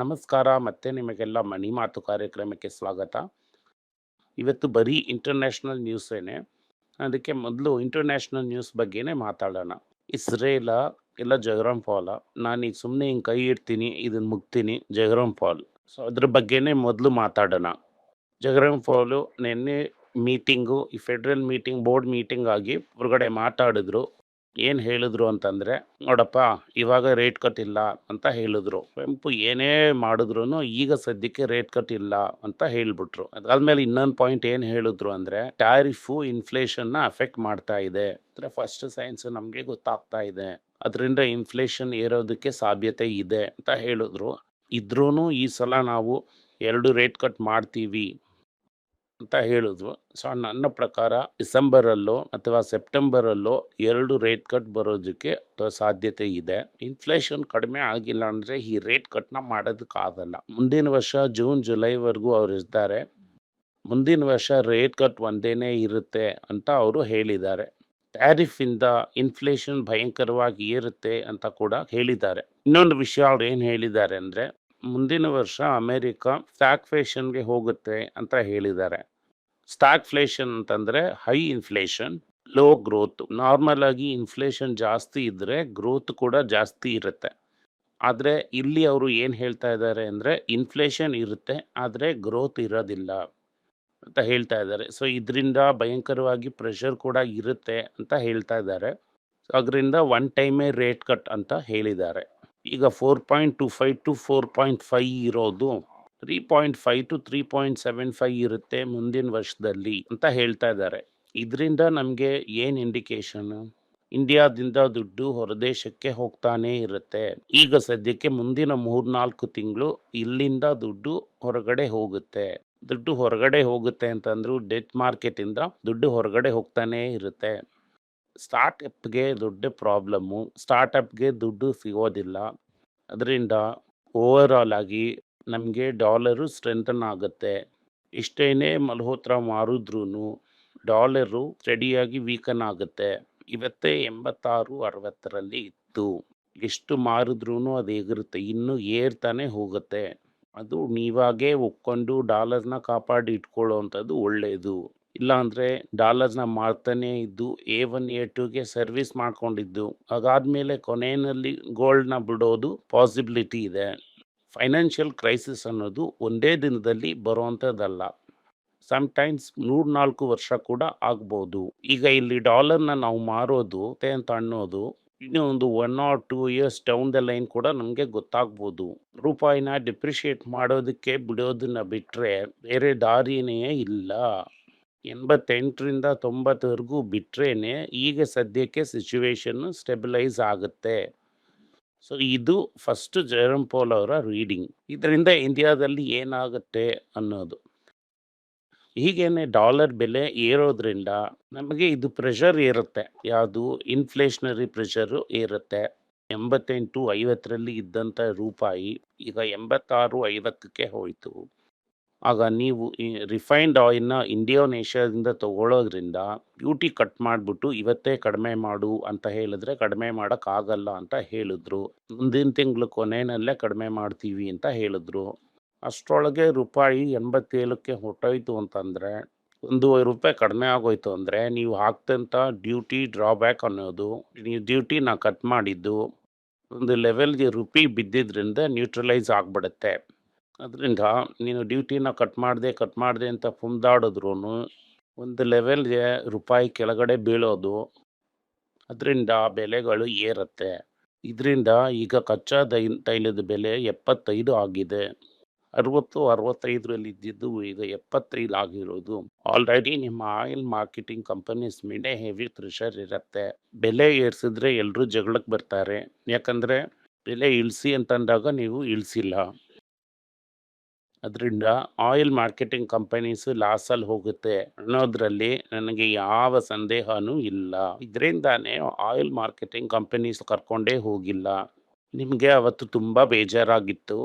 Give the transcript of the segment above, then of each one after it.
ನಮಸ್ಕಾರ ಮತ್ತೆ ನಿಮಗೆಲ್ಲ ಮನಿ ಮಾತು ಕಾರ್ಯಕ್ರಮಕ್ಕೆ ಸ್ವಾಗತ. ಇವತ್ತು ಬರೀ ಇಂಟರ್ನ್ಯಾಷನಲ್ ನ್ಯೂಸೇನೆ ಅದಕ್ಕೆ ಮೊದಲು ಇಂಟರ್ನ್ಯಾಷನಲ್ ನ್ಯೂಸ್ ಬಗ್ಗೆನೇ ಮಾತಾಡೋಣ. ಇಸ್ರೇಲ ಇಲ್ಲ ಜಗರಾಮ್ ಫಾಲ ಈಗ ಸುಮ್ಮನೆ ಹಿಂಗೆ ಕೈ ಇಡ್ತೀನಿ ಇದನ್ನು ಮುಗ್ತೀನಿ ಜಗರಾಮ್ ಫಾಲ್. ಸೊ ಅದ್ರ ಬಗ್ಗೆನೇ ಮೊದಲು ಮಾತಾಡೋಣ. ಜಗರಾಮ್ ಫಾಲು ನಿನ್ನೆ ಮೀಟಿಂಗು ಈ ಫೆಡ್ರಲ್ ಮೀಟಿಂಗ್ ಬೋರ್ಡ್ ಮೀಟಿಂಗ್ ಆಗಿ ಹೊರಗಡೆ ಮಾತಾಡಿದ್ರು. ಏನು ಹೇಳಿದ್ರು ಅಂತಂದರೆ, ನೋಡಪ್ಪ, ಇವಾಗ ರೇಟ್ ಕಟ್ ಇಲ್ಲ ಅಂತ ಹೇಳಿದ್ರು. ಕೆಂಪು ಏನೇ ಮಾಡಿದ್ರು ಈಗ ಸದ್ಯಕ್ಕೆ ರೇಟ್ ಕಟ್ ಇಲ್ಲ ಅಂತ ಹೇಳಿಬಿಟ್ರು. ಅದಾದ್ಮೇಲೆ ಇನ್ನೊಂದು ಪಾಯಿಂಟ್ ಏನು ಹೇಳಿದ್ರು ಅಂದರೆ ಟ್ಯಾರಿಫು ಇನ್ಫ್ಲೇಷನ್ನ ಅಫೆಕ್ಟ್ ಮಾಡ್ತಾ ಇದೆ. ಅಂದರೆ ಫಸ್ಟ್ ಸೈನ್ಸ್ ನಮಗೆ ಗೊತ್ತಾಗ್ತಾ ಇದೆ. ಅದರಿಂದ ಇನ್ಫ್ಲೇಷನ್ ಏರೋದಕ್ಕೆ ಸಾಧ್ಯತೆ ಇದೆ ಅಂತ ಹೇಳಿದ್ರು. ಇದ್ರೂ ಈ ಸಲ ನಾವು ಎರಡು ರೇಟ್ ಕಟ್ ಮಾಡ್ತೀವಿ. ಅಂತ ಹೇಳಿದ್ವು. ಸೊ ನನ್ನ ಪ್ರಕಾರ ಡಿಸೆಂಬರಲ್ಲೋ ಅಥವಾ ಸೆಪ್ಟೆಂಬರಲ್ಲೋ ಎರಡು ರೇಟ್ ಕಟ್ ಬರೋದಕ್ಕೆ ಸಾಧ್ಯತೆ ಇದೆ. ಇನ್ಫ್ಲೇಷನ್ ಕಡಿಮೆ ಆಗಿಲ್ಲ ಅಂದರೆ ಈ ರೇಟ್ ಕಟ್ನ ಮಾಡೋದಕ್ಕಾಗಲ್ಲ. ಮುಂದಿನ ವರ್ಷ ಜೂನ್ ಜುಲೈವರೆಗೂ ಅವ್ರು ಇರ್ತಾರೆ. ಮುಂದಿನ ವರ್ಷ ರೇಟ್ ಕಟ್ ಒಂದೇನೇ ಇರುತ್ತೆ ಅಂತ ಅವರು ಹೇಳಿದ್ದಾರೆ. ಟ್ಯಾರಿಫ್ ಇಂದ ಇನ್ಫ್ಲೇಷನ್ ಭಯಂಕರವಾಗಿ ಏರುತ್ತೆ ಅಂತ ಕೂಡ ಹೇಳಿದ್ದಾರೆ. ಇನ್ನೊಂದು ವಿಷಯ ಅವ್ರು ಏನು ಹೇಳಿದ್ದಾರೆ ಅಂದರೆ ಮುಂದಿನ ವರ್ಷ ಅಮೇರಿಕಾ ಸ್ಟಾಕ್ ಫ್ಲೇಷನ್ಗೆ ಹೋಗುತ್ತೆ ಅಂತ ಹೇಳಿದ್ದಾರೆ. ಸ್ಟಾಗ್ಫ್ಲೇಷನ್ ಅಂತಂದರೆ high inflation, low growth. Normal ಆಗಿ ಇನ್ಫ್ಲೇಷನ್ ಜಾಸ್ತಿ ಇದ್ದರೆ ಗ್ರೋತ್ ಕೂಡ ಜಾಸ್ತಿ ಇರುತ್ತೆ. ಆದರೆ ಇಲ್ಲಿ ಅವರು ಏನು ಹೇಳ್ತಾ ಇದ್ದಾರೆ ಅಂದರೆ ಇನ್ಫ್ಲೇಷನ್ ಇರುತ್ತೆ, ಆದರೆ ಗ್ರೋತ್ ಇರೋದಿಲ್ಲ ಅಂತ ಹೇಳ್ತಾ ಇದ್ದಾರೆ. ಸೊ, ಇದರಿಂದ ಭಯಂಕರವಾಗಿ ಪ್ರೆಷರ್ ಕೂಡ ಇರುತ್ತೆ ಅಂತ ಹೇಳ್ತಾ ಇದ್ದಾರೆ. ಅದರಿಂದ ಒನ್ ಟೈಮೇ ರೇಟ್ ಕಟ್ ಅಂತ ಹೇಳಿದ್ದಾರೆ. ಈಗ four point two five to four point five ಇರೋದು three point five to three point seven five ಇರುತ್ತೆ ಮುಂದಿನ ವರ್ಷದಲ್ಲಿ ಅಂತ ಹೇಳ್ತಾ ಇದ್ದಾರೆ. ಇದರಿಂದ ನಮಗೆ ಏನು ಇಂಡಿಕೇಶನ್ ಇಂಡಿಯಾದಿಂದ ದುಡ್ಡು ಹೊರದೇಶಕ್ಕೆ ಹೋಗ್ತಾನೆ ಇರುತ್ತೆ. ಈಗ ಸದ್ಯಕ್ಕೆ ಮುಂದಿನ ಮೂರ್ನಾಲ್ಕು ತಿಂಗಳು ಇಲ್ಲಿಂದ ದುಡ್ಡು ಹೊರಗಡೆ ಹೋಗುತ್ತೆ. ದುಡ್ಡು ಹೊರಗಡೆ ಹೋಗುತ್ತೆ ಅಂತಂದ್ರು ಡೆಟ್ ಮಾರ್ಕೆಟಿಂದ ದುಡ್ಡು ಹೊರಗಡೆ ಹೋಗ್ತಾನೆ ಇರುತ್ತೆ. ಸ್ಟಾರ್ಟ್ಅಪ್ಗೆ ದೊಡ್ಡ ಪ್ರಾಬ್ಲಮ್ಮು ಸ್ಟಾರ್ಟಪ್ಗೆ ದುಡ್ಡು ಸಿಗೋದಿಲ್ಲ. ಅದರಿಂದ ಓವರ್ ಆಲ್ ಆಗಿ ನಮಗೆ ಡಾಲರು ಸ್ಟ್ರೆಂಥನ್ ಆಗುತ್ತೆ. ಇಷ್ಟೇ ಮಲ್ಹೋತ್ರ ಮಾರಿದ್ರೂ ಡಾಲರು ಸ್ಟಡಿಯಾಗಿ ವೀಕನ್ ಆಗುತ್ತೆ. ಇವತ್ತೇ ಎಂಬತ್ತಾರು ಅರವತ್ತರಲ್ಲಿ ಇತ್ತು. ಎಷ್ಟು ಮಾರಿದ್ರೂ ಅದು ಹೇಗಿರುತ್ತೆ. ಇನ್ನೂ ಏರ್ತಾನೆ ಹೋಗುತ್ತೆ. ಅದು ನೀವಾಗೇ ಒಪ್ಕೊಂಡು ಡಾಲರ್ನ ಕಾಪಾಡಿ ಇಟ್ಕೊಳ್ಳೋ ಅಂಥದ್ದು ಒಳ್ಳೆಯದು ಇಲ್ಲಾಂದರೆ ಡಾಲರ್ನ ಮಾರ್ತಾನೇ ಇದ್ದು ಎ ಒನ್ ಎ ಟುಗೆ ಸರ್ವಿಸ್ ಮಾಡ್ಕೊಂಡಿದ್ದು. ಅದಾದಮೇಲೆ ಕೊನೆಯಲ್ಲಿ ಗೋಲ್ಡ್ನ ಬಿಡೋದು ಪಾಸಿಬಿಲಿಟಿ ಇದೆ. ಫೈನಾನ್ಷಿಯಲ್ ಕ್ರೈಸಿಸ್ ಅನ್ನೋದು ಒಂದೇ ದಿನದಲ್ಲಿ ಬರುವಂಥದ್ದಲ್ಲ. ಸಮ್ಟೈಮ್ಸ್ ನಾಲ್ಕು ವರ್ಷ ಕೂಡ ಆಗ್ಬೋದು. ಈಗ ಇಲ್ಲಿ ಡಾಲರ್ನ ನಾವು ಮಾರೋದು ಅಂತ ಅನ್ನೋದು ಇನ್ನೂ ಒಂದು one or two years down the line ಕೂಡ ನಮಗೆ ಗೊತ್ತಾಗ್ಬೋದು. ರೂಪಾಯಿನ ಡಿಪ್ರಿಷಿಯೇಟ್ ಮಾಡೋದಕ್ಕೆ ಬಿಡೋದನ್ನ ಬಿಟ್ಟರೆ ಬೇರೆ ದಾರಿನೇ ಇಲ್ಲ. ಎಂಬತ್ತೆಂಟರಿಂದ ತೊಂಬತ್ತವರೆಗೂ ಬಿಟ್ರೇನೆ ಈಗ ಸದ್ಯಕ್ಕೆ ಸಿಚುವೇಶನ್ನು ಸ್ಟೆಬಿಲೈಸ್ ಆಗುತ್ತೆ. ಸೊ, ಇದು ಫಸ್ಟ್ ಜಯರಾಮ್ ಪೋಲ್ ಅವರ ರೀಡಿಂಗ್. ಇದರಿಂದ ಇಂಡಿಯಾದಲ್ಲಿ ಏನಾಗುತ್ತೆ ಅನ್ನೋದು. ಹೀಗೇನೆ ಡಾಲರ್ ಬೆಲೆ ಏರೋದ್ರಿಂದ ನಮಗೆ ಇದು ಪ್ರೆಷರ್ ಏರುತ್ತೆ ಯಾವುದು? ಇನ್ಫ್ಲೇಷನರಿ ಪ್ರೆಷರು ಏರುತ್ತೆ ಎಂಬತ್ತೆಂಟು ಐವತ್ತರಲ್ಲಿ ಇದ್ದಂಥ ರೂಪಾಯಿ ಈಗ ಎಂಬತ್ತಾರು ಐವತ್ತಕ್ಕೆ ಹೋಯಿತು. ಆಗ ನೀವು ರಿಫೈನ್ಡ್ ಆಯಿಲ್ನ ಇಂಡಿಯೋನೇಷ್ಯಾದಿಂದ ತಗೊಳ್ಳೋದ್ರಿಂದ ಡ್ಯೂಟಿ ಕಟ್ ಮಾಡಿಬಿಟ್ಟು ಇವತ್ತೇ ಕಡಿಮೆ ಮಾಡು ಅಂತ ಹೇಳಿದ್ರೆ ಕಡಿಮೆ ಮಾಡೋಕ್ಕಾಗಲ್ಲ ಅಂತ ಹೇಳಿದ್ರು. ಮುಂದಿನ ತಿಂಗಳು ಕೊನೆಯಲ್ಲೇ ಕಡಿಮೆ ಮಾಡ್ತೀವಿ ಅಂತ ಹೇಳಿದ್ರು. ಅಷ್ಟರೊಳಗೆ ರೂಪಾಯಿ ಎಂಬತ್ತೇಳಕ್ಕೆ ಹೊಟ್ಟೋಯ್ತು ಅಂತಂದರೆ ಒಂದೂವರೆ ರೂಪಾಯಿ ಕಡಿಮೆ ಆಗೋಯ್ತು ಅಂದರೆ ನೀವು ಹಾಕ್ತಂಥ ಡ್ಯೂಟಿ ಡ್ರಾಬ್ಯಾಕ್ ಅನ್ನೋದು. ನೀವು ಡ್ಯೂಟಿನ ಕಟ್ ಮಾಡಿದ್ದು ಒಂದು ಲೆವೆಲ್ಗೆ ರುಪಿ ಬಿದ್ದಿದ್ದರಿಂದ ನ್ಯೂಟ್ರಲೈಸ್ ಆಗಿಬಿಡುತ್ತೆ. ಅದರಿಂದ ನೀನು ಡ್ಯೂಟಿನ ಕಟ್ ಮಾಡಿದೆ ಕಟ್ ಮಾಡಿದೆ ಅಂತ ಕುಮ್ದಾಡಿದ್ರು ಒಂದು ಲೆವೆಲ್ಗೆ ರೂಪಾಯಿ ಕೆಳಗಡೆ ಬೀಳೋದು. ಅದರಿಂದ ಬೆಲೆಗಳು ಏರುತ್ತೆ. ಇದರಿಂದ ಈಗ ಕಚ್ಚಾ ದೈ ತೈಲದ ಬೆಲೆ ಎಪ್ಪತ್ತೈದು ಆಗಿದೆ. ಅರವತ್ತು, ಅರವತ್ತೈದರಲ್ಲಿ ಇದ್ದಿದ್ದು ಈಗ ಎಪ್ಪತ್ತೈದು ಆಗಿರೋದು. ಆಲ್ರೆಡಿ ನಿಮ್ಮ ಆಯಿಲ್ ಮಾರ್ಕೆಟಿಂಗ್ ಕಂಪನೀಸ್ ಮೇಲೆ ಹೆವಿ ಪ್ರೆಷರ್ ಇರುತ್ತೆ. ಬೆಲೆ ಏರಿಸಿದ್ರೆ ಎಲ್ಲರೂ ಜಗಳಕ್ಕೆ ಬರ್ತಾರೆ. ಯಾಕಂದರೆ ಬೆಲೆ ಇಳಿಸಿ ಅಂತಂದಾಗ ನೀವು ಇಳಿಸಿಲ್ಲ. ಅದರಿಂದ ಆಯಿಲ್ ಮಾರ್ಕೆಟಿಂಗ್ ಕಂಪನೀಸ್ ಲಾಸಲ್ಲಿ ಹೋಗುತ್ತೆ ಅನ್ನೋದ್ರಲ್ಲಿ ನನಗೆ ಯಾವ ಸಂದೇಹನೂ ಇಲ್ಲ. ಇದರಿಂದಾನೇ ಆಯಿಲ್ ಮಾರ್ಕೆಟಿಂಗ್ ಕಂಪನೀಸ್ ಕರ್ಕೊಂಡೇ ಹೋಗಿಲ್ಲ. ನಿಮಗೆ ಅವತ್ತು ತುಂಬ ಬೇಜಾರಾಗಿತ್ತು.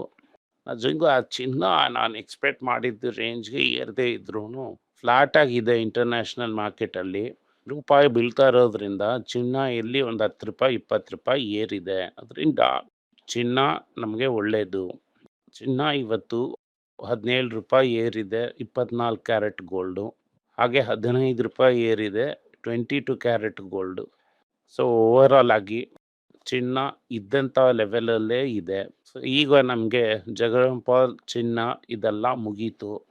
ಅದರಿಂದ ಆ ಚಿನ್ನ ನಾನು ಎಕ್ಸ್ಪೆಕ್ಟ್ ಮಾಡಿದ್ದ ರೇಂಜ್ಗೆ ಏರದೇ ಇದ್ರೂ ಫ್ಲಾಟ್ ಆಗಿದೆ ಇಂಟರ್ನ್ಯಾಷನಲ್ ಮಾರ್ಕೆಟಲ್ಲಿ. ರೂಪಾಯಿ ಬೀಳ್ತಾ ಇರೋದ್ರಿಂದ ಚಿನ್ನ ಎಲ್ಲಿ ಒಂದು ಹತ್ತು ರೂಪಾಯಿ, ಇಪ್ಪತ್ತು ರೂಪಾಯಿ ಏರಿದೆ. ಅದರಿಂದ ಚಿನ್ನ ನಮಗೆ ಒಳ್ಳೆಯದು ಚಿನ್ನ ಇವತ್ತು ಹದಿನೇಳು ರೂಪಾಯಿ ಏರಿದೆ, ಇಪ್ಪತ್ನಾಲ್ಕು ಕ್ಯಾರೆಟ್ ಗೋಲ್ಡು, ಹಾಗೆ ಹದಿನೈದು ರೂಪಾಯಿ ಏರಿದೆ, twenty two carat gold. So over ಆಗಿ ಚಿನ್ನ ಇದ್ದಂಥ ಲೆವೆಲಲ್ಲೇ ಇದೆ. ಸೊ ಈಗ ನಮಗೆ ಜಗಂಪಾಲ್ ಚಿನ್ನ ಇದೆಲ್ಲ ಮುಗೀತು.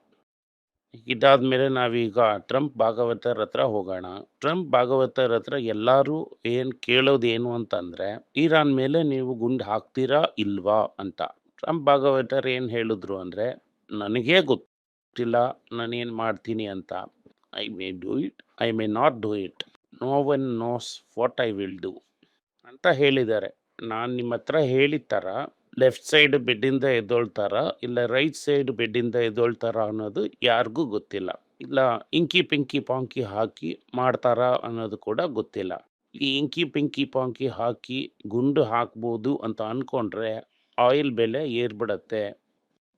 ಇದಾದ್ಮೇಲೆ ನಾವೀಗ ಟ್ರಂಪ್ ಭಾಗವತರ ಹತ್ರ ಹೋಗೋಣ. ಟ್ರಂಪ್ ಭಾಗವತರ ಹತ್ರ ಎಲ್ಲರೂ ಏನು ಕೇಳೋದೇನು ಅಂತಂದ್ರೆ, ಇರಾನ್ ಮೇಲೆ ನೀವು ಗುಂಡು ಹಾಕ್ತೀರಾ ಇಲ್ವಾ ಅಂತ. ಟ್ರಂಪ್ ಭಾಗವತರ್ ಏನು ಹೇಳಿದ್ರು ಅಂದ್ರೆ ನನಗೇ ಗೊತ್ತಿಲ್ಲ, ನಾನೇನು ಮಾಡ್ತೀನಿ ಅಂತ. I may do it I may not do it no one knows what I will do ಅಂತ ಹೇಳಿದ್ದಾರೆ. ನಾನು ನಿಮ್ಮ ಹತ್ರ ಹೇಳಿದ ಥರ ಲೆಫ್ಟ್ ಸೈಡ್ ಬೆಡ್ಡಿಂದ ಎದ್ದೊಳ್ತಾರ, ಇಲ್ಲ ರೈಟ್ ಸೈಡ್ ಬೆಡ್ಡಿಂದ ಎದ್ದೊಳ್ತಾರ ಅನ್ನೋದು ಯಾರಿಗೂ ಗೊತ್ತಿಲ್ಲ. ಇಲ್ಲ, ಇಂಕಿ ಪಿಂಕಿ ಪಾಂಕಿ ಹಾಕಿ ಮಾಡ್ತಾರ ಅನ್ನೋದು ಕೂಡ ಗೊತ್ತಿಲ್ಲ. ಈ ಇಂಕಿ ಪಿಂಕಿ ಪಾಂಕಿ ಹಾಕಿ ಗುಂಡು ಹಾಕ್ಬೋದು ಅಂತ ಅಂದ್ಕೊಂಡ್ರೆ ಆಯಿಲ್ ಬೆಲೆ ಏರ್ಬಿಡತ್ತೆ.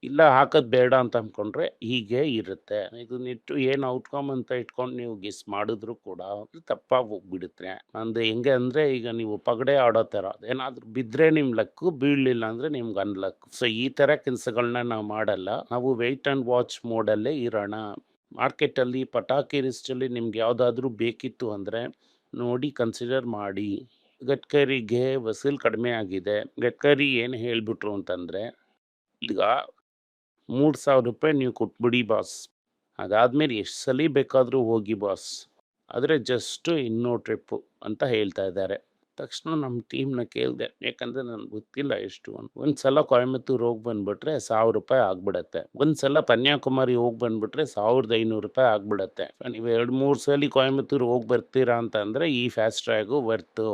ಇಲ್ಲ ಹಾಕೋದು ಬೇಡ ಅಂತ ಅಂದ್ಕೊಂಡ್ರೆ ಹೀಗೆ ಇರುತ್ತೆ. ಇದನ್ನಿಟ್ಟು ಏನು ಔಟ್ಕಮ್ ಅಂತ ಇಟ್ಕೊಂಡು ನೀವು ಗೆಸ್ ಮಾಡಿದ್ರು ಕೂಡ ಅದು ತಪ್ಪಾಗಿ ಹೋಗ್ಬಿಡುತ್ತೆ. ಅಂದರೆ ಹೆಂಗೆ ಅಂದರೆ ಈಗ ನೀವು ಪಗಡೆ ಆಡೋ ಥರ ಏನಾದರೂ ಬಿದ್ದರೆ ನಿಮ್ಮ ಲಕ್ಕು ಬೀಳಲಿಲ್ಲ ಅಂದರೆ ನಿಮ್ಗೆ ಅನ್ಲಕ್ ಸೊ ಈ ಥರ ಕೆಲಸಗಳನ್ನ ನಾವು ಮಾಡಲ್ಲ. ನಾವು ವೆಯ್ಟ್ ಆ್ಯಂಡ್ ವಾಚ್ ಮೋಡಲ್ಲೇ ಇರೋಣ. ಮಾರ್ಕೆಟಲ್ಲಿ, ಪಟಾಕಿ ರಿಸ್ಟಲ್ಲಿ ನಿಮ್ಗೆ ಯಾವುದಾದ್ರೂ ಬೇಕಿತ್ತು ಅಂದರೆ ನೋಡಿ ಕನ್ಸಿಡರ್ ಮಾಡಿ. ಗಡ್ಕರಿಗೆ ವಸೂಲ್ ಕಡಿಮೆ ಆಗಿದೆ. ಗಡ್ಕರಿ ಏನು ಹೇಳಿಬಿಟ್ರು ಅಂತಂದರೆ, ಈಗ ಮೂರು ಸಾವಿರ ರೂಪಾಯಿ ನೀವು ಕೊಟ್ಬಿಡಿ ಬಾಸ್. ಅದಾದಮೇಲೆ ಎಷ್ಟು ಸಲ ಬೇಕಾದರೂ ಹೋಗಿ ಬಾಸ್. ಆದರೆ ಜಸ್ಟು ಇನ್ನೂ ಟ್ರಿಪ್ಪು ಅಂತ ಹೇಳ್ತಾ ಇದ್ದಾರೆ. ತಕ್ಷಣ ನಮ್ಮ ಟೀಮ್ನ ಕೇಳಿದೆ, ಯಾಕಂದರೆ ನನಗೆ ಗೊತ್ತಿಲ್ಲ ಎಷ್ಟು ಒಂದು ಸಲ ಕೊಯಮತ್ತೂರು ಹೋಗಿ ಬಂದುಬಿಟ್ರೆ ಸಾವಿರ ರೂಪಾಯಿ ಆಗ್ಬಿಡತ್ತೆ. ಒಂದು ಸಲ ಕನ್ಯಾಕುಮಾರಿ ಹೋಗಿ ಬಂದುಬಿಟ್ರೆ ಸಾವಿರದ ಐನೂರು ರೂಪಾಯಿ ಆಗ್ಬಿಡತ್ತೆ. ನೀವು ಎರಡು ಮೂರು ಸಲ ಕೊಯಮತ್ತೂರು ಹೋಗಿ ಬರ್ತೀರಾ ಅಂತ ಅಂದರೆ ಈ ಫಾಸ್ಟ್ ಟ್ರ್ಯಾಗು ವರ್ತು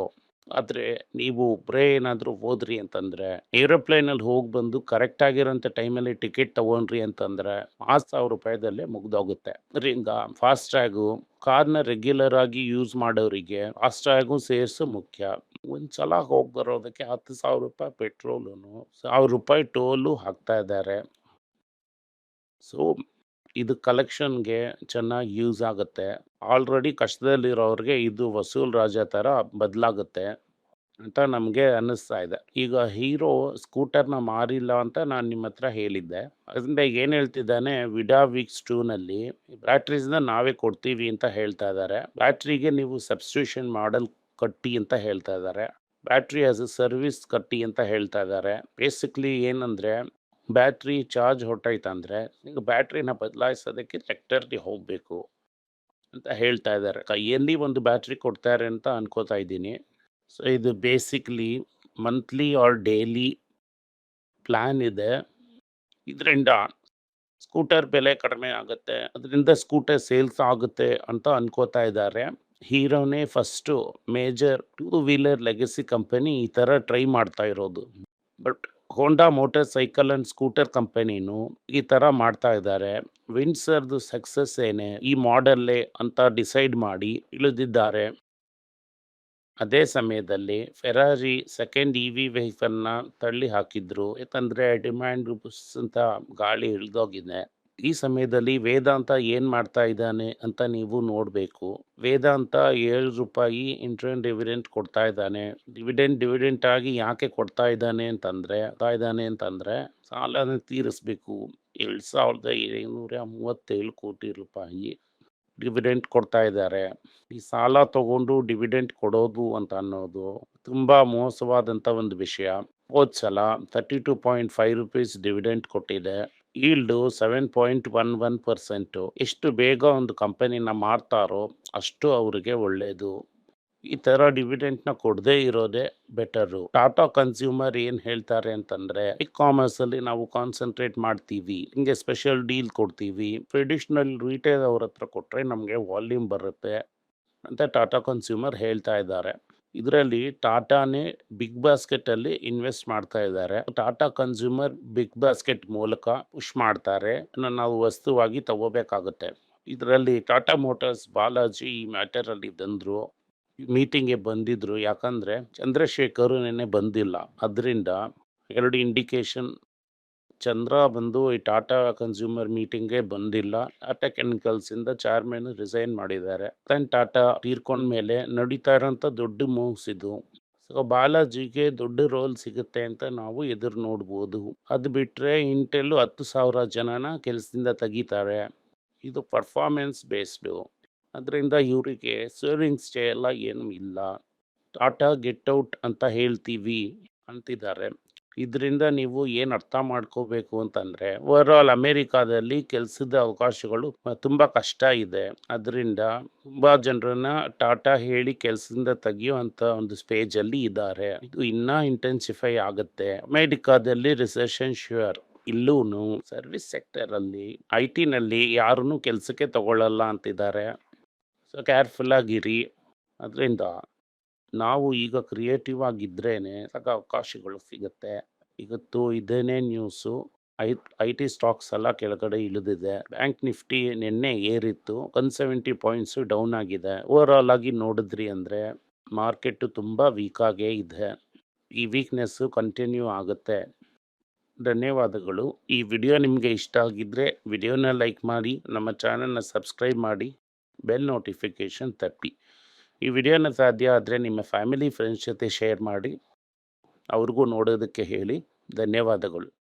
ಆದರೆ ನೀವು ಒಬ್ಬರೇ ಏನಾದರೂ ಹೋದ್ರಿ ಅಂತಂದರೆ, ಏರೋಪ್ಲೇನಲ್ಲಿ ಹೋಗಿ ಬಂದು ಕರೆಕ್ಟ್ ಆಗಿರೋಂಥ ಟೈಮಲ್ಲಿ ಟಿಕೆಟ್ ತೊಗೊಂಡ್ರಿ ಅಂತಂದರೆ, ಆರು ಸಾವಿರ ರೂಪಾಯಿದಲ್ಲೇ ಮುಗ್ದೋಗುತ್ತೆ. ಅದರಿಂದ ಫಾಸ್ಟ್ ಟ್ರ್ಯಾಗು ಕಾರ್ನ ರೆಗ್ಯುಲರ್ ಆಗಿ ಯೂಸ್ ಮಾಡೋರಿಗೆ ಫಾಸ್ಟ್ ಟ್ರ್ಯಾಗು ಸೇರಿಸು ಮುಖ್ಯ. ಒಂದು ಸಲ ಹೋಗಿ ಬರೋದಕ್ಕೆ ಹತ್ತು ಸಾವಿರ ರೂಪಾಯಿ ಪೆಟ್ರೋಲು ಸಾವಿರ ರೂಪಾಯಿ ಟೋಲು ಹಾಕ್ತಾ ಇದ್ದಾರೆ. ಸೊ ಇದು ಕಲೆಕ್ಷನ್ಗೆ ಚೆನ್ನಾಗಿ ಯೂಸ್ ಆಗುತ್ತೆ. ಆಲ್ರೆಡಿ ಕಷ್ಟದಲ್ಲಿರೋರಿಗೆ ಇದು ವಸೂಲ್ ರಾಜ ಥರ ಬದಲಾಗುತ್ತೆ ಅಂತ ನಮಗೆ ಅನ್ನಿಸ್ತಾ ಇದೆ. ಈಗ ಹೀರೋ ಸ್ಕೂಟರ್ನ ಮಾರಿಲ್ಲ ಅಂತ ನಾನು ನಿಮ್ಮ ಹತ್ರ ಹೇಳಿದ್ದೆ. ಅದರಿಂದ ಏನು ಹೇಳ್ತಿದ್ದಾನೆ ವಿಡಾ ವೀಕ್ಸ್ ಟೂನಲ್ಲಿ ಬ್ಯಾಟ್ರೀಸ್ನ ನಾವೇ ಕೊಡ್ತೀವಿ ಅಂತ ಹೇಳ್ತಾ ಇದ್ದಾರೆ. ಬ್ಯಾಟ್ರಿಗೆ ನೀವು ಸಬ್ಸ್ಟಿಟ್ಯೂಷನ್ ಮಾಡಲ್ ಕಟ್ಟಿ ಅಂತ ಹೇಳ್ತಾ ಇದ್ದಾರೆ. ಬ್ಯಾಟ್ರಿ ಆಸ್ ಎ ಸರ್ವಿಸ್ ಕಟ್ಟಿ ಅಂತ ಹೇಳ್ತಾ ಇದ್ದಾರೆ. ಬೇಸಿಕ್ಲಿ ಏನಂದರೆ ಬ್ಯಾಟ್ರಿ ಚಾರ್ಜ್ ಹೊಟ್ಟೈತಂದ್ರೆ ಈಗ ಬ್ಯಾಟ್ರಿನ ಬದಲಾಯಿಸೋದಕ್ಕೆ ಟ್ರ್ಯಾಕ್ಟರ್ಗೆ ಹೋಗಬೇಕು ಅಂತ ಹೇಳ್ತಾ ಇದ್ದಾರೆ. ಎಲ್ಲಿ ಒಂದು ಬ್ಯಾಟ್ರಿ ಕೊಡ್ತಾರೆ ಅಂತ ಅನ್ಕೋತಾ ಇದ್ದೀನಿ. ಸೊ, ಇದು basically monthly or daily plan ಇದೆ. ಇದರಿಂದ ಸ್ಕೂಟರ್ ಬೆಲೆ ಕಡಿಮೆ ಆಗುತ್ತೆ, ಅದರಿಂದ ಸ್ಕೂಟರ್ ಸೇಲ್ಸ್ ಆಗುತ್ತೆ ಅಂತ ಅನ್ಕೋತಾ ಇದ್ದಾರೆ. ಹೀರೋನೇ first major two wheeler legacy company ಈ ಥರ ಟ್ರೈ ಮಾಡ್ತಾ ಇರೋದು. But Honda motorcycle and scooter ಕಂಪನಿನೂ ಈ ಥರ ಮಾಡ್ತಾ ಇದ್ದಾರೆ. ವಿನ್ಸರ್ದು ಸಕ್ಸಸ್ ಏನೇ, ಈ ಮಾಡಲ್ಲೇ ಅಂತ ಡಿಸೈಡ್ ಮಾಡಿ ಇಳಿದಿದ್ದಾರೆ. ಅದೇ ಸಮಯದಲ್ಲಿ ಫೆರಾರಿ ಸೆಕೆಂಡ್ ಇ ವಿ ವೆಹಿಕಲ್ನ ತಳ್ಳಿ ಹಾಕಿದ್ರು. ಯಾಕಂದರೆ ಡಿಮ್ಯಾಂಡ್ ಅಂತ ಗಾಳಿ ಇಳಿದೋಗಿದೆ. ಈ ಸಮಯದಲ್ಲಿ ವೇದಾಂತ ಏನು ಮಾಡ್ತಾ ಇದ್ದಾನೆ ಅಂತ ನೀವು ನೋಡಬೇಕು. ವೇದಾಂತ ಏಳು ರೂಪಾಯಿ ಇಂಟ್ರೆಂಟ್ ಡಿವಿಡೆಂಟ್ ಕೊಡ್ತಾ ಇದ್ದಾನೆ. ಡಿವಿಡೆಂಟ್ ಡಿವಿಡೆಂಟ್ ಆಗಿ ಯಾಕೆ ಕೊಡ್ತಾ ಇದ್ದಾನೆ ಅಂತಂದರೆ, ಕೊಡ್ತಾ ಇದ್ದಾನೆ ಅಂತಂದರೆ ಸಾಲನ ತೀರಿಸ್ಬೇಕು. ಎರಡು ಸಾವಿರದ ಏಳ್ನೂರ ಮೂವತ್ತೇಳು ಕೋಟಿ ರೂಪಾಯಿ ಡಿವಿಡೆಂಟ್ ಕೊಡ್ತಾ ಇದ್ದಾರೆ. ಈ ಸಾಲ ತಗೊಂಡು ಡಿವಿಡೆಂಟ್ ಕೊಡೋದು ಅಂತ ಅನ್ನೋದು ತುಂಬ ಮೋಸವಾದಂಥ ಒಂದು ವಿಷಯ. ಹೋದ ಸಲ thirty two point five rupees dividend ಕೊಟ್ಟಿದೆ. Yield seven point one one percent ಎಷ್ಟು ಬೇಗ ಒಂದು ಕಂಪನಿನ ಮಾರ್ತಾರೋ ಅಷ್ಟು ಅವರಿಗೆ ಒಳ್ಳೆಯದು ಈ ಥರ ಡಿವಿಡೆಂಟ್ನ ಕೊಡದೇ ಇರೋದೇ ಬೆಟರು ಟಾಟಾ ಕನ್ಸ್ಯೂಮರ್ ಏನು ಹೇಳ್ತಾರೆ ಅಂತಂದರೆ ಇ ಕಾಮರ್ಸಲ್ಲಿ ನಾವು ಕಾನ್ಸಂಟ್ರೇಟ್ ಮಾಡ್ತೀವಿ, ಹಿಂಗೆ ಸ್ಪೆಷಲ್ ಡೀಲ್ ಕೊಡ್ತೀವಿ. ಟ್ರೆಡಿಷ್ನಲ್ ರಿಟೇಲ್ ಅವ್ರ ಹತ್ರ ಕೊಟ್ಟರೆ ನಮಗೆ ವಾಲ್ಯೂಮ್ ಬರುತ್ತೆ ಅಂತ ಟಾಟಾ ಕನ್ಸ್ಯೂಮರ್ ಹೇಳ್ತಾ ಇದ್ದಾರೆ. ಇದರಲ್ಲಿ ಟಾಟಾನೇ ಬಿಗ್ ಬಾಸ್ಕೆಟಲ್ಲಿ ಇನ್ವೆಸ್ಟ್ ಮಾಡ್ತಾ ಇದ್ದಾರೆ. ಟಾಟಾ ಕನ್ಸ್ಯೂಮರ್ ಬಿಗ್ ಬಾಸ್ಕೆಟ್ ಮೂಲಕ ಪುಷ್ ಮಾಡ್ತಾರೆ. ನಾವು ವಸ್ತುವಾಗಿ ತಗೋಬೇಕಾಗುತ್ತೆ. ಇದರಲ್ಲಿ ಟಾಟಾ ಮೋಟರ್ಸ್ ಬಾಲಾಜಿ ಈ ಮ್ಯಾಟರಲ್ಲಿ ಬಂದರು, ಮೀಟಿಂಗ್ಗೆ ಬಂದಿದ್ರು. ಯಾಕಂದರೆ ಚಂದ್ರಶೇಖರ್ ನೆನ್ನೆ ಬಂದಿಲ್ಲ. ಅದರಿಂದ ಎರಡು ಇಂಡಿಕೇಶನ್ ಚಂದ್ರ ಬಂದು ಈ ಟಾಟಾ ಕನ್ಸ್ಯೂಮರ್ ಮೀಟಿಂಗ್ಗೆ ಬಂದಿಲ್ಲ. ಟಾಟಾ ಕೆಮಿಕಲ್ಸಿಂದ ಚೇರ್ಮನ್ ರಿಸೈನ್ ಮಾಡಿದ್ದಾರೆ. ತನ್ ಟಾಟಾ ತೀರ್ಕೊಂಡ ಮೇಲೆ ನಡೀತಾ ಇರೋಂಥ ದೊಡ್ಡ ಮೂವ್ಸ್ ಇದು. ಸೊ ಬಾಲಾಜಿಗೆ ದೊಡ್ಡ ರೋಲ್ ಸಿಗುತ್ತೆ ಅಂತ ನಾವು ಎದುರು ನೋಡ್ಬೋದು. ಅದು ಬಿಟ್ಟರೆ ಇಂಟೆಲ್ಲು ಹತ್ತು ಸಾವಿರ ಜನನ ಕೆಲಸದಿಂದ ತೆಗಿತಾರೆ. ಇದು ಪರ್ಫಾರ್ಮೆನ್ಸ್ ಬೇಸ್ಡು ಅದರಿಂದ ಇವರಿಗೆ ಸೇವಿಂಗ್ಸ್ ಎಲ್ಲ ಏನೂ ಇಲ್ಲ. ಟಾಟಾ ಗೆಟ್ ಔಟ್ ಅಂತ ಹೇಳ್ತೀವಿ ಅಂತಿದ್ದಾರೆ. ಇದರಿಂದ ನೀವು ಏನು ಅರ್ಥ ಮಾಡ್ಕೋಬೇಕು ಅಂತಂದರೆ ಓವರಾಲ್ ಅಮೇರಿಕಾದಲ್ಲಿ ಕೆಲಸದ ಅವಕಾಶಗಳು ತುಂಬ ಕಷ್ಟ ಇದೆ. ಅದರಿಂದ ತುಂಬ ಜನರನ್ನ ಟಾಟಾ ಹೇಳಿ ಕೆಲಸದಿಂದ ತೆಗಿಯುವಂಥ ಒಂದು ಸ್ಟೇಜಲ್ಲಿ ಇದ್ದಾರೆ. ಇದು ಇನ್ನೂ ಇಂಟೆನ್ಸಿಫೈ ಆಗುತ್ತೆ. ಅಮೇರಿಕಾದಲ್ಲಿ ರಿಸೆಷನ್ ಶ್ಯೂರ್ ಇಲ್ಲೂ ಸರ್ವಿಸ್ ಸೆಕ್ಟರಲ್ಲಿ ಐ ಟಿನಲ್ಲಿ ಯಾರನ್ನೂ ಕೆಲಸಕ್ಕೆ ತಗೊಳ್ಳಲ್ಲ ಅಂತಿದ್ದಾರೆ. ಸೊ ಕೇರ್ಫುಲ್ಲಾಗಿರಿ ಅದರಿಂದ ನಾವು ಈಗ ಕ್ರಿಯೇಟಿವ್ ಆಗಿದ್ರೇನೆ ಸಾಕ ಅವಕಾಶಗಳು ಸಿಗುತ್ತೆ. ಇವತ್ತು ಇದೇನೇ ನ್ಯೂಸು ಐ ಟಿ ಸ್ಟಾಕ್ಸ್ ಎಲ್ಲ ಕೆಳಗಡೆ ಇಳಿದಿದೆ. ಬ್ಯಾಂಕ್ ನಿಫ್ಟಿ ನಿನ್ನೆ ಏರಿತ್ತು. ಒನ್ ಸೆವೆಂಟಿ ಪಾಯಿಂಟ್ಸು ಡೌನ್ ಆಗಿದೆ. ಓವರ್ಆಲ್ ಆಗಿ ನೋಡಿದ್ರಿ ಅಂದರೆ ಮಾರ್ಕೆಟು ತುಂಬ ವೀಕಾಗೇ ಇದೆ. ಈ ವೀಕ್ನೆಸ್ಸು ಕಂಟಿನ್ಯೂ ಆಗುತ್ತೆ. ಧನ್ಯವಾದಗಳು. ಈ ವಿಡಿಯೋ ನಿಮಗೆ ಇಷ್ಟ ಆಗಿದ್ದರೆ ವಿಡಿಯೋನ ಲೈಕ್ ಮಾಡಿ, ನಮ್ಮ ಚಾನಲ್ನ ಸಬ್ಸ್ಕ್ರೈಬ್ ಮಾಡಿ ಬೆಲ್ ನೋಟಿಫಿಕೇಷನ್ ತಪ್ಪಿ ಈ ವಿಡಿಯೋನ ಸಾಧ್ಯ ಆದರೆ ನಿಮ್ಮ ಫ್ಯಾಮಿಲಿ ಫ್ರೆಂಡ್ಸ್ ಜೊತೆ ಶೇರ್ ಮಾಡಿ ಅವ್ರಿಗೂ ನೋಡೋದಕ್ಕೆ ಹೇಳಿ. ಧನ್ಯವಾದಗಳು.